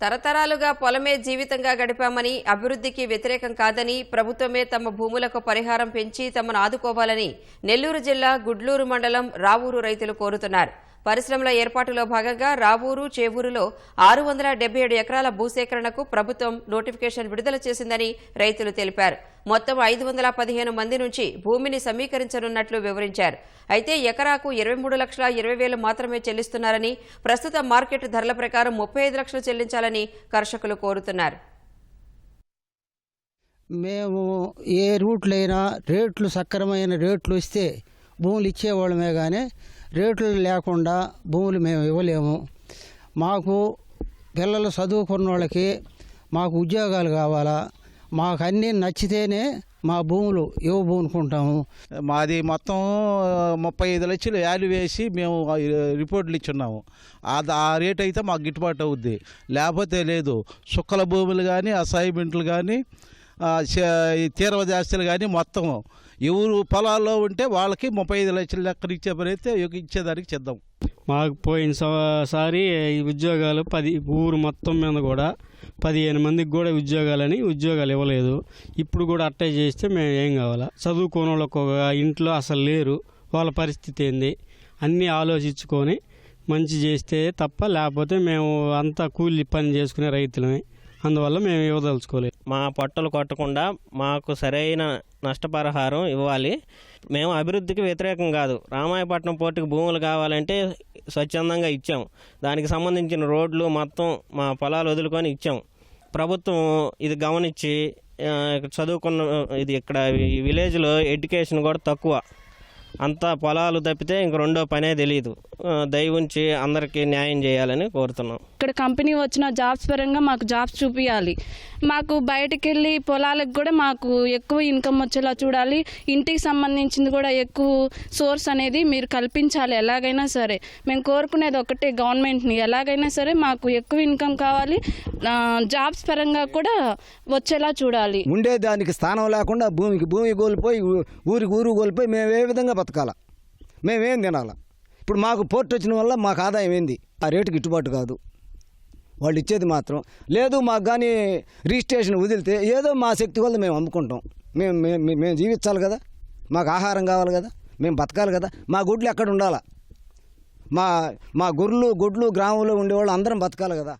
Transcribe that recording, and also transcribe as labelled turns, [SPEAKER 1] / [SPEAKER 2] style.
[SPEAKER 1] తరతరాలుగా పొలమే జీవితంగా గడిపామని అభివృద్ధికి వ్యతిరేకం కాదని ప్రభుత్వమే తమ భూములకు పరిహారం పెంచి తమను ఆదుకోవాలని నెల్లూరు జిల్లా గుడ్లూరు మండలం రావూరు రైతులు కోరుతున్నారు. పరిశ్రమల ఏర్పాటులో భాగంగా రావూరు చేవూరులో ఆరు వందల డెబ్బై ఏడు ఎకరాల భూసేకరణకు ప్రభుత్వం నోటిఫికేషన్ విడుదల చేసిందని రైతులు తెలిపారు. మొత్తం ఐదు వందల పదిహేను మంది నుంచి భూమిని సమీకరించనున్నట్లు వివరించారు. అయితే ఎకరాకు ఇరవై మూడు లక్షల ఇరవై వేలు మాత్రమే చెల్లిస్తున్నారని ప్రస్తుత మార్కెట్ ధరల ప్రకారం ముప్పై ఐదు లక్షలు చెల్లించాలని కర్షకులు కోరుతున్నారు.
[SPEAKER 2] మేము ఏ రూట్లైనా రేట్లు సక్రమైన రేట్లు ఇస్తే భూములు ఇచ్చేవాళ్ళమే కానీ రేట్లు లేకుండా భూములు మేము ఇవ్వలేము. మాకు పిల్లలు చదువుకున్న వాళ్ళకి మాకు ఉద్యోగాలు కావాలా. మాకు అన్నీ నచ్చితేనే మా భూములు ఇవ్వబోనుకుంటాము
[SPEAKER 3] మాది మొత్తం ముప్పై ఐదు లక్షలు యాలు వేసి మేము రిపోర్ట్లు ఇచ్చున్నాము. అది ఆ రేట్ అయితే మాకు గిట్టుబాటు అవుద్ది. లేకపోతే లేదు సుక్కల భూములు కానీ అసైన్మెంట్లు కానీ తీరవ జాస్తులు కానీ మొత్తం ఎవరు పొలాల్లో ఉంటే వాళ్ళకి ముప్పై ఐదు లక్షలు లెక్కన ఇచ్చే పని అయితే ఇచ్చేదానికి చేద్దాం.
[SPEAKER 4] మాకు పోయిన స- సారి ఈ ఉద్యోగాలు పది ఊరు మొత్తం మీద కూడా పదిహేను మందికి కూడా ఉద్యోగాలని ఉద్యోగాలు ఇవ్వలేదు. ఇప్పుడు కూడా అట్టే చేస్తే మేము ఏం కావాలా? చదువుకోని వాళ్ళకు ఒక ఇంట్లో అసలు లేరు. వాళ్ళ పరిస్థితి ఏంది? అన్నీ ఆలోచించుకొని మంచి చేస్తే తప్ప లేకపోతే మేము అంతా కూలి పని చేసుకునే రైతులమే. అందువల్ల మేము ఇవ్వదలుచుకోలేదు.
[SPEAKER 5] మా పొట్టలు కొట్టకుండా మాకు సరైన నష్టపరిహారం ఇవ్వాలి. మేము అభివృద్ధికి వ్యతిరేకం కాదు. రామాయపట్నం పోర్టుకి భూములు కావాలంటే స్వచ్ఛందంగా ఇచ్చాం. దానికి సంబంధించిన రోడ్లు మొత్తం మా పొలాలు వదులుకొని ఇచ్చాం. ప్రభుత్వం ఇది గమనించి ఇక్కడ చదువుకున్న ఇది ఇక్కడ ఈ విలేజ్లో ఎడ్యుకేషన్ కూడా తక్కువ. అంతా పొలాలు తప్పితే ఇంక రెండో పనే తెలియదు ఆ, దయ ఉంచి అందరికీ న్యాయం చేయాలని కోరుతున్నాం.
[SPEAKER 6] ఇక్కడ కంపెనీ వచ్చిన జాబ్స్ పరంగా మాకు జాబ్స్ చూపించాలి మాకు బయటికి వెళ్ళి పొలాలకు కూడా మాకు ఎక్కువ ఇన్కమ్ వచ్చేలా చూడాలి. ఇంటికి సంబంధించింది కూడా ఎక్కువ సోర్స్ అనేది మీరు కల్పించాలి ఎలాగైనా సరే. మేము కోరుకునేది ఒకటే గవర్నమెంట్ని. ఎలాగైనా సరే మాకు ఎక్కువ ఇన్కమ్ కావాలి. జాబ్స్ పరంగా కూడా వచ్చేలా చూడాలి.
[SPEAKER 7] ఉండేదానికి స్థానం లేకుండా భూమికి భూమి కోల్పోయి ఊరికి ఊరు కోల్పోయి మేము ఏ విధంగా బతకాల. మేమేం తినాల? ఇప్పుడు మాకు పోర్ట్ వచ్చిన వల్ల మాకు ఆదాయం ఏంది? ఆ రేటు గిట్టుబాటు కాదు. వాళ్ళు ఇచ్చేది మాత్రం. లేదు మాకు కానీ రిజిస్ట్రేషన్ వదిలితే ఏదో మా శక్తి వల్ల మేము అమ్ముకుంటాం. మేము మేము మేము జీవించాలి కదా. మాకు ఆహారం కావాలి కదా. మేము బతకాలి కదా. మా గుడ్లు ఎక్కడ ఉండాలా? మా మా గొర్రెలు గుడ్లు గ్రామంలో ఉండేవాళ్ళు అందరం బతకాలి కదా.